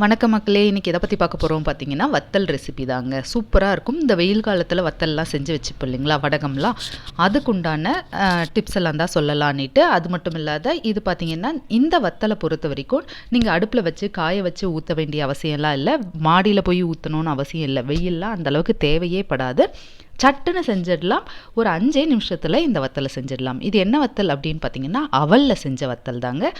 வணக்க மக்களே இன்றைக்கி எதை பற்றி பார்க்க போகிறோம் பார்த்தீங்கன்னா வத்தல் ரெசிபி தாங்க. சூப்பராக இருக்கும். இந்த வெயில் காலத்தில் வத்தல்லாம் செஞ்சு வச்சுப்போம் இல்லைங்களா வடகம்லாம். அதுக்குண்டான டிப்ஸ் எல்லாம் தான் சொல்லலான்னுட்டு அது மட்டும் இல்லாத இது பார்த்தீங்கன்னா இந்த வத்தலை பொறுத்த வரைக்கும் நீங்கள் அடுப்பில் வச்சு காய வச்சு ஊற்ற வேண்டிய அவசியம்லாம் இல்லை. மாடியில் போய் ஊற்றணும்னு அவசியம் இல்லை. வெயில்லாம் அந்தளவுக்கு தேவையே படாது. சட்டுன்னு செஞ்சிடலாம். ஒரு அஞ்சே நிமிஷத்தில் இந்த வத்தலை செஞ்சிடலாம். இது என்ன வத்தல் அப்படின்னு பார்த்தீங்கன்னா அவலில் செஞ்ச வத்தல் தாங்க.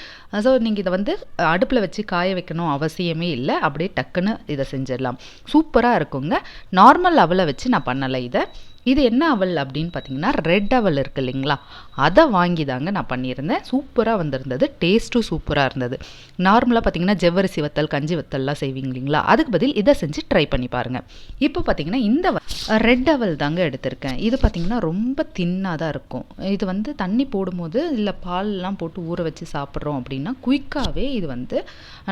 ஸோ நீங்கள் இதை வந்து அடுப்பில் வச்சு காய வைக்கணும் அவசியமே இல்லை. அப்படியே டக்குன்னு இதை செஞ்சிடலாம். சூப்பராக இருக்குங்க. நார்மல் அவலை வச்சு நான் பண்ணலை இதை. இது என்ன அவல் அப்படின்னு பார்த்தீங்கன்னா ரெட் அவல் இருக்குது இல்லைங்களா? அதை வாங்கி தாங்க நான் பண்ணியிருந்தேன். சூப்பராக வந்திருந்தது. டேஸ்ட்டும் சூப்பராக இருந்தது. நார்மலாக பார்த்தீங்கன்னா ஜவ்வரிசி வத்தல் கஞ்சி வத்தல்லாம் செய்வீங்க இல்லைங்களா? அதுக்கு பதில் இதை செஞ்சு ட்ரை பண்ணி பாருங்கள் இப்போ பார்த்தீங்கன்னா இந்த ரெட் அவல் தாங்க எடுத்திருக்கேன். இது பார்த்தீங்கன்னா ரொம்ப தின்னாக தான் இருக்கும். இது வந்து தண்ணி போடும்போது இல்லை பால்லாம் போட்டு ஊற வச்சு சாப்பிட்றோம் அப்படின்னா குயிக்காகவே இது வந்து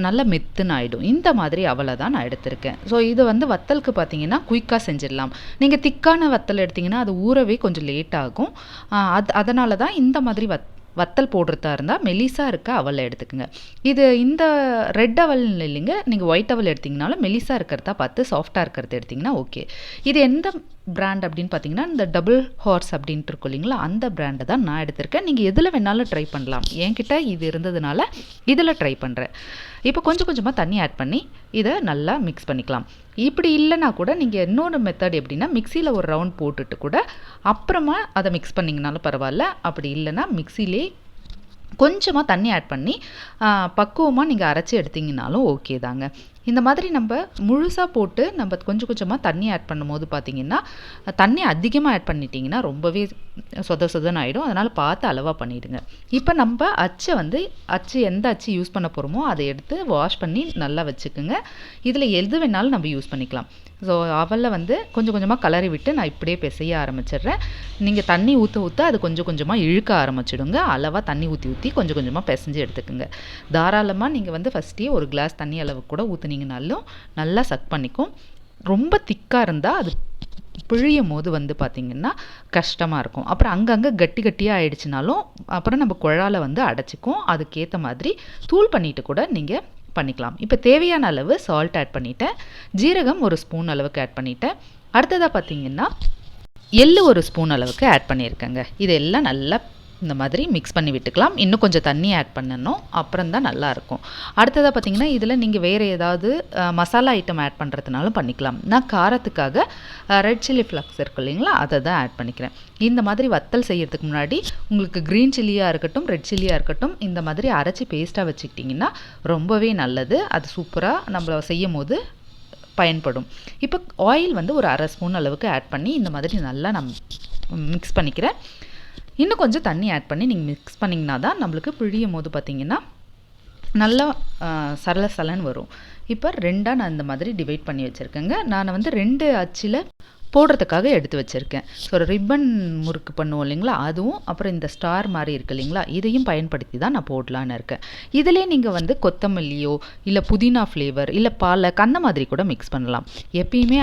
நல்லா மெத்துன்னு ஆகிடும் இந்த மாதிரி அவலை தான் நான் எடுத்திருக்கேன். ஸோ இது வந்து வத்தலுக்கு பார்த்தீங்கன்னா குயிக்காக செஞ்சிடலாம். நீங்கள் திக்கான வத்தல் எடுத்திங்கன்னா அது ஊறவே கொஞ்சம் லேட் ஆகும். அது அதனால தான் இந்த மாதிரி வத் வத்தல் போடுறதா இருந்தால் மெலிசாக இருக்க அவலை எடுத்துக்கோங்க. இது இந்த ரெட் அவல் இல்லைங்க நீங்கள் ஒயிட் அவல் எடுத்திங்கனாலும் மெலிசாக இருக்கிறதா பார்த்து சாஃப்டாக இருக்கிறத எடுத்திங்கன்னா ஓகே இது எந்த பிராண்ட் அப்படின்னு பார்த்தீங்கன்னா இந்த டபுள் ஹார்ஸ் அப்படின்ட்டு இருக்கும் இல்லைங்களா? அந்த பிராண்டை தான் நான் எடுத்திருக்கேன். நீங்கள் எதில் வேணாலும் ட்ரை பண்ணலாம். என்கிட்ட இது இருந்ததுனால இதில் ட்ரை பண்ணுறேன் இப்போ கொஞ்சம் கொஞ்சமாக தண்ணி ஆட் பண்ணி இதை நல்லா மிக்ஸ் பண்ணிக்கலாம். இப்படி இல்லைனா கூட நீங்கள் இன்னொரு மெத்தட் எப்படின்னா மிக்சியில் ஒரு ரவுண்ட் போட்டுட்டு கூட அப்புறமா அதை மிக்ஸ் பண்ணிங்கனாலும் பரவாயில்ல. அப்படி இல்லைன்னா மிக்சிலே கொஞ்சமாக தண்ணி ஆட் பண்ணி பக்குவமாக நீங்கள் அரைச்சி எடுத்திங்கனாலும் ஓகே தாங்க. இந்த மாதிரி நம்ம முழுசாக போட்டு நம்ம கொஞ்சம் கொஞ்சமாக தண்ணி ஆட் பண்ணும்போது பார்த்திங்கன்னா தண்ணி அதிகமாக ஆட் பண்ணிட்டிங்கன்னா ரொம்பவே சொத சொதன்னு ஆகிடும் அதனால் பார்த்து அளவாக பண்ணிவிடுங்க இப்போ நம்ம அச்சை வந்து அச்சு எந்த அச்சு யூஸ் பண்ண போகிறோமோ அதை எடுத்து வாஷ் பண்ணி நல்லா வச்சுக்கோங்க. இதில் எது வேணாலும் நம்ம யூஸ் பண்ணிக்கலாம். ஸோ அவலில் வந்து கொஞ்சம் கொஞ்சமாக கலரி விட்டு நான் இப்படியே பிசைய ஆரம்பிச்சிடுறேன். நீங்கள் தண்ணி ஊற்ற ஊற்ற அது கொஞ்சம் கொஞ்சமாக இழுக்க ஆரம்பிச்சிடுங்க. அளவாக தண்ணி ஊற்றி ஊற்றி கொஞ்சம் கொஞ்சமாக பிசைஞ்சு எடுத்துக்கோங்க. தாராளமாக நீங்கள் வந்து ஃபஸ்ட்டே ஒரு கிளாஸ் தண்ணி அளவு கூட பண்ணிங்கனாலும் நல்லா சக் பண்ணிக்கும். ரொம்ப திக்காக இருந்தால் அது பிழியும் போது வந்து பார்த்திங்கன்னா கஷ்டமாக இருக்கும். அப்புறம் அங்கங்கே கட்டி கட்டியாக ஆயிடுச்சுனாலும் அப்புறம் நம்ம குழால வந்து அடைச்சிக்கும். அதுக்கேற்ற மாதிரி தூள் பண்ணிவிட்டு கூட நீங்கள் பண்ணிக்கலாம். இப்போ தேவையான அளவு சால்ட் ஆட் பண்ணிவிட்டேன் ஜீரகம் ஒரு ஸ்பூன் அளவுக்கு ஆட் பண்ணிவிட்டேன் அடுத்ததாக பார்த்தீங்கன்னா எள்ளு ஒரு ஸ்பூன் அளவுக்கு ஆட் பண்ணியிருக்கேங்க. இதெல்லாம் நல்லா இந்த மாதிரி மிக்ஸ் பண்ணி விட்டுக்கலாம். இன்னும் கொஞ்சம் தண்ணி ஆட் பண்ணணும். அப்புறம் தான் நல்லாயிருக்கும் அடுத்ததாக பார்த்தீங்கன்னா இதில் நீங்கள் வேறு ஏதாவது மசாலா ஐட்டம் ஆட் பண்ணுறதுனாலும் பண்ணிக்கலாம். நான் காரத்துக்காக ரெட் சில்லி ஃப்ளக்ஸ் இருக்கு இல்லைங்களா? அதை தான் ஆட் பண்ணிக்கிறேன். இந்த மாதிரி வத்தல் செய்கிறதுக்கு முன்னாடி உங்களுக்கு க்ரீன் சில்லியாக இருக்கட்டும் ரெட் சில்லியாக இருக்கட்டும் இந்த மாதிரி அரைச்சி பேஸ்ட்டாக வச்சுக்கிட்டிங்கன்னா ரொம்பவே நல்லது. அது சூப்பராக நம்மள செய்யும் போது பயன்படும். இப்போ ஆயில் வந்து ஒரு அரை ஸ்பூன் அளவுக்கு ஆட் பண்ணி இந்த மாதிரி நல்லா நம் மிக்ஸ் பண்ணிக்கிறேன். இன்னும் கொஞ்சம் தண்ணி ஆட் பண்ணி நீங்கள் மிக்ஸ் பண்ணிங்கன்னா தான் நம்மளுக்கு பிழியும் போது பார்த்திங்கன்னா நல்லா சரள சலன் வரும். இப்போ ரெண்டாக நான் இந்த மாதிரி டிவைட் பண்ணி வச்சுருக்கேங்க. நான் வந்து ரெண்டு அச்சில் போடுறதுக்காக எடுத்து வச்சுருக்கேன். ஸோ ரிப்பன் முறுக்கு பண்ணுவோம் இல்லைங்களா? அதுவும் அப்புறம் இந்த ஸ்டார் மாதிரி இருக்குது இல்லைங்களா? இதையும் பயன்படுத்தி தான் நான் போடலான்னு இருக்கேன். இதிலே நீங்கள் வந்து கொத்தமல்லியோ இல்லை புதினா ஃப்ளேவர் இல்லை பாலக் அந்த மாதிரி கூட மிக்ஸ் பண்ணலாம். எப்பயுமே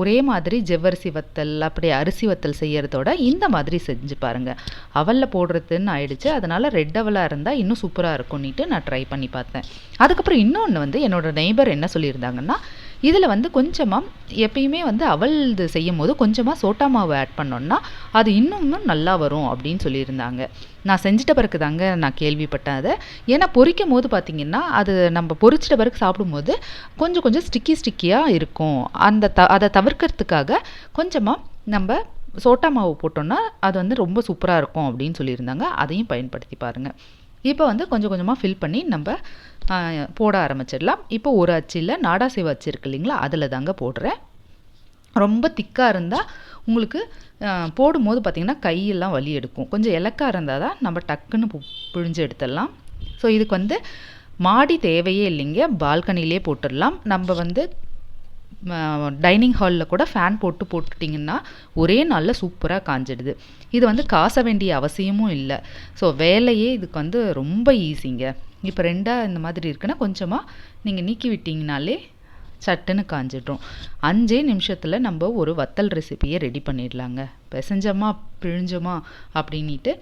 ஒரே மாதிரி ஜவ்வரிசி வத்தல் அப்படி அரிசி வத்தல் செய்கிறதோட இந்த மாதிரி செஞ்சு பாருங்கள் அவலில் போடுறதுன்னு ஆயிடுச்சு. அதனால் ரெட் அவலாக இருந்தால் இன்னும் சூப்பராக இருக்கும்னுட்டு நான் ட்ரை பண்ணி பார்த்தேன். அதுக்கப்புறம் இன்னொன்று வந்து என்னோடய நெய்பர் என்ன சொல்லியிருந்தாங்கன்னா இதில் வந்து கொஞ்சமாக எப்பயுமே வந்து அவல் இது செய்யும் போது கொஞ்சமாக சோட்டா மாவு ஆட் பண்ணோன்னா அது இன்னும் நல்லா வரும் அப்படின்னு சொல்லியிருந்தாங்க. நான் செஞ்சிட்ட பிறகு தாங்க நான் கேள்விப்பட்டேன் அதை. ஏன்னா பொரிக்கும் போது பார்த்திங்கன்னா அது நம்ம பொரிச்சிட்ட பிறகு சாப்பிடும்போது கொஞ்சம் கொஞ்சம் ஸ்டிக்கி ஸ்டிக்கியாக இருக்கும். அந்த த அதை தவிர்க்கிறதுக்காக கொஞ்சமாக நம்ம சோட்டா மாவு போட்டோன்னா அது வந்து ரொம்ப சூப்பராக இருக்கும் அப்படின்னு சொல்லியிருந்தாங்க. அதையும் பயன்படுத்தி பாருங்கள் இப்போ வந்து கொஞ்சம் கொஞ்சமாக ஃபில் பண்ணி நம்ம போட ஆரம்பிச்சிடலாம். இப்போ ஒரு அச்சில் நாடா சேவை அச்சு இருக்கு இல்லைங்களா? அதில் தாங்க போடுறேன். ரொம்ப திக்காக இருந்தால் உங்களுக்கு போடும்போது பார்த்திங்கன்னா கையெல்லாம் வலி எடுக்கும். கொஞ்சம் இலக்காக இருந்தால் தான் நம்ம டக்குன்னு பிழிஞ்சு எடுத்துடலாம். ஸோ இதுக்கு வந்து மாடி தேவையே இல்லைங்க. பால்கனிலே போட்டுடலாம். நம்ம வந்து டைனிங் ஹாலில் கூட ஃபேன் போட்டு போட்டுட்டிங்கன்னா ஒரே நாளில் சூப்பராக காஞ்சிடுது. இது வந்து காச வேண்டிய அவசியமும் இல்லை. ஸோ வேலையே இதுக்கு வந்து ரொம்ப ஈஸிங்க இப்போ ரெண்டாக இந்த மாதிரி இருக்குன்னா கொஞ்சமாக நீங்கள் நீக்கி விட்டிங்கனாலே சட்டுன்னு காஞ்சிடும். அஞ்சே நிமிஷத்தில் நம்ம ஒரு வத்தல் ரெசிப்பியை ரெடி பண்ணிடலாங்க. பிசைஞ்சோமா பிழிஞ்சோமா அப்படின்ட்டு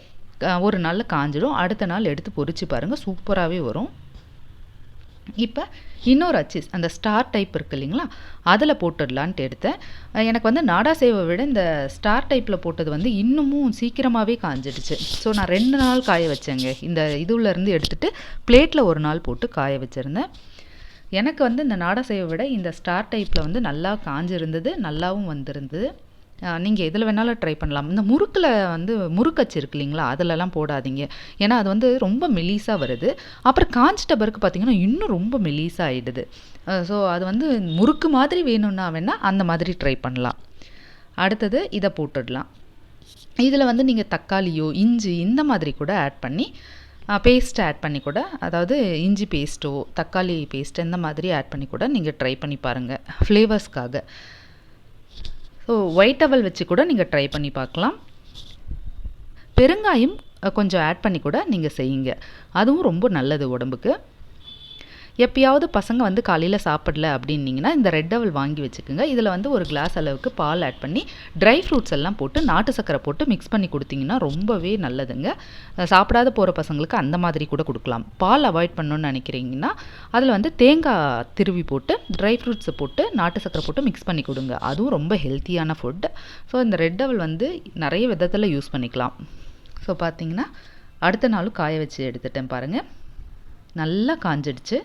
ஒரு நாளில் காஞ்சிடும். அடுத்த நாள் எடுத்து பொறிச்சு பாருங்கள் சூப்பராகவே வரும். இப்போ இன்னொரு அச்சீஸ் அந்த ஸ்டார் டைப் இருக்கு இல்லைங்களா? அதில் போட்டுடலான்ட்டு எடுத்தேன். எனக்கு வந்து நாடா சேவை விட இந்த ஸ்டார் டைப்பில் போட்டது வந்து இன்னமும் சீக்கிரமாகவே காஞ்சிடுச்சு. ஸோ நான் ரெண்டு நாள் காய வச்சேங்க. இந்த இதுலேருந்து எடுத்துகிட்டு பிளேட்டில் ஒரு நாள் போட்டு காய வச்சுருந்தேன். எனக்கு வந்து இந்த நாடா சேவை விட இந்த ஸ்டார் டைப்பில் வந்து நல்லா காஞ்சிருந்தது நல்லாவும் வந்திருந்தது. நீங்கள் எதில் வேணாலும் ட்ரை பண்ணலாம். இந்த முறுக்கில் வந்து முறுக்கச்சு இருக்கு இல்லைங்களா? அதிலலாம் போடாதீங்க. ஏன்னா அது வந்து ரொம்ப மெலிசாக வருது. அப்புறம் காஞ்சிட்ட பிறகு பார்த்தீங்கன்னா இன்னும் ரொம்ப மெலிசாக ஆகிடுது ஸோ அது வந்து முறுக்கு மாதிரி வேணும்னா வேணால் அந்த மாதிரி ட்ரை பண்ணலாம். அடுத்தது இதை போட்டுடலாம். இதில் வந்து நீங்கள் தக்காளியோ இஞ்சி இந்த மாதிரி கூட ஆட் பண்ணி பேஸ்ட் ஆட் பண்ணி கூட அதாவது இஞ்சி பேஸ்ட்டோ தக்காளி பேஸ்ட் இந்த மாதிரி ஆட் பண்ணி கூட நீங்கள் ட்ரை பண்ணி பாருங்கள் ஃப்ளேவர்ஸ்க்காக ஸோ ஒயிட் டவல் வச்சு கூட நீங்கள் ட்ரை பண்ணி பார்க்கலாம். பெருங்காயம் கொஞ்சம் ஆட் பண்ணி கூட நீங்கள் செய்யுங்க. அதுவும் ரொம்ப நல்லது உடம்புக்கு. எப்பயாவது பசங்க வந்து காலையில் சாப்பிடல அப்படின்னீங்கன்னா இந்த ரெட் அவல் வாங்கி வச்சுக்கோங்க. இதில் வந்து ஒரு கிளாஸ் அளவுக்கு பால் ஆட் பண்ணி ட்ரை ஃப்ரூட்ஸ் எல்லாம் போட்டு நாட்டு சக்கரை போட்டு மிக்ஸ் பண்ணி கொடுத்தீங்கன்னா ரொம்பவே நல்லதுங்க. சாப்பிடாத போகிற பசங்களுக்கு அந்த மாதிரி கூட கொடுக்கலாம். பால் அவாய்ட் பண்ணணும்னு நினைக்கிறீங்கன்னா அதில் வந்து தேங்காய் திருவி போட்டு ட்ரை ஃப்ரூட்ஸை போட்டு நாட்டு சக்கரை போட்டு மிக்ஸ் பண்ணி கொடுங்க. அதுவும் ரொம்ப ஹெல்த்தியான ஃபுட் ஸோ இந்த ரெட் அவல் வந்து நிறைய விதத்தில் யூஸ் பண்ணிக்கலாம். ஸோ பார்த்தீங்கன்னா அடுத்த நாளும் காய வச்சு எடுத்துட்டேன் பாருங்கள் நல்லா காஞ்சிடுச்சு.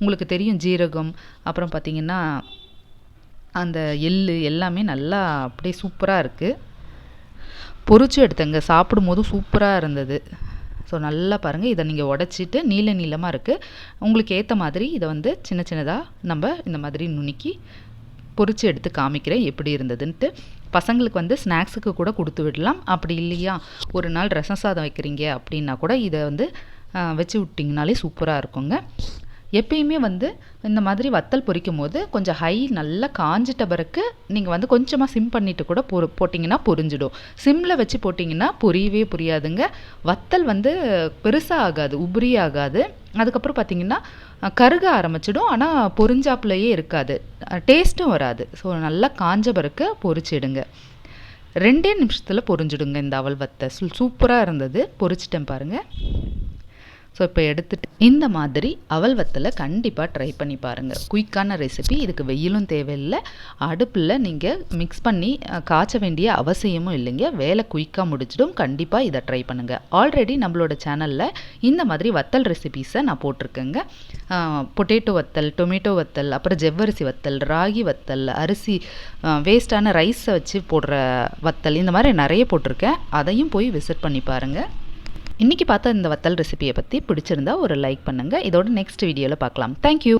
உங்களுக்கு தெரியும் ஜீரகம் அப்புறம் பார்த்தீங்கன்னா அந்த எள்ளு எல்லாமே நல்லா அப்படியே சூப்பராக இருக்குது பொரிச்சு எடுத்தேங்க சாப்பிடும்போதும் சூப்பராக இருந்தது. ஸோ நல்லா பாருங்கள் இதை நீங்கள் உடச்சிட்டு நீல நீளமாக இருக்குது உங்களுக்கு ஏற்ற மாதிரி இதை வந்து சின்ன சின்னதாக நம்ம இந்த மாதிரி நுணுக்கி பொறிச்சு எடுத்து காமிக்கிறேன் எப்படி இருந்ததுன்ட்டு. பசங்களுக்கு வந்து ஸ்நாக்ஸுக்கு கூட கொடுத்து விடலாம். அப்படி இல்லையா? ஒரு நாள் ரசம் சாதம் வைக்கிறீங்க அப்படின்னா கூட இதை வந்து வச்சு விட்டிங்கனாலே சூப்பராக இருக்குங்க. எப்பயுமே வந்து இந்த மாதிரி வத்தல் பொரிக்கும் போது கொஞ்சம் ஹை நல்லா காஞ்சிட்ட பிறகு நீங்கள் வந்து கொஞ்சமாக சிம் பண்ணிட்டு கூட பொ போட்டிங்கன்னா பொரிஞ்சிடும். சிம்மில் வச்சு போட்டிங்கன்னா பொரியவே புரியாதுங்க. வத்தல் வந்து பெருசாக ஆகாது உபரி ஆகாது. அதுக்கப்புறம் பார்த்தீங்கன்னா கருக ஆரம்பிச்சிடும். ஆனால் பொரிஞ்சாப்புலையே இருக்காது. டேஸ்ட்டும் வராது. ஸோ நல்லா காஞ்ச பிறகு பொரிச்சிடுங்க. ரெண்டே நிமிஷத்தில் பொரிஞ்சிடுங்க இந்த அவல் வத்தை. சூப்பராக இருந்தது. பொரிச்சிட்டேன் பாருங்கள் ஸோ இப்போ எடுத்துட்டு இந்த மாதிரி அவல் வத்தலை கண்டிப்பாக ட்ரை பண்ணி பாருங்கள் குயிக்கான ரெசிபி இதுக்கு வெயிலும் தேவையில்லை. அடுப்பில் நீங்கள் மிக்ஸ் பண்ணி காய்ச்ச வேண்டிய அவசியமும் இல்லைங்க. வேலை குயிக்காக முடிச்சிடும் கண்டிப்பாக இதை ட்ரை பண்ணுங்கள் ஆல்ரெடி நம்மளோட சேனலில் இந்த மாதிரி வத்தல் ரெசிபீஸை நான் போட்டிருக்கேங்க. பொட்டேட்டோ வத்தல் டொமேட்டோ வத்தல் அப்புறம் ஜெவ்வரிசி வத்தல் ராகி வத்தல் அரிசி வேஸ்ட்டான ரைஸை வச்சு போடுற வத்தல் இந்த மாதிரி நிறைய போட்டிருக்கேன். அதையும் போய் விசிட் பண்ணி பாருங்கள் இன்றைக்கி பார்த்த இந்த வத்தல் ரெசிபியை பற்றி பிடிச்சிருந்தா ஒரு லைக் பண்ணுங்கள் இதோட நெக்ஸ்ட் வீடியோவில் பார்க்கலாம். தேங்க்யூ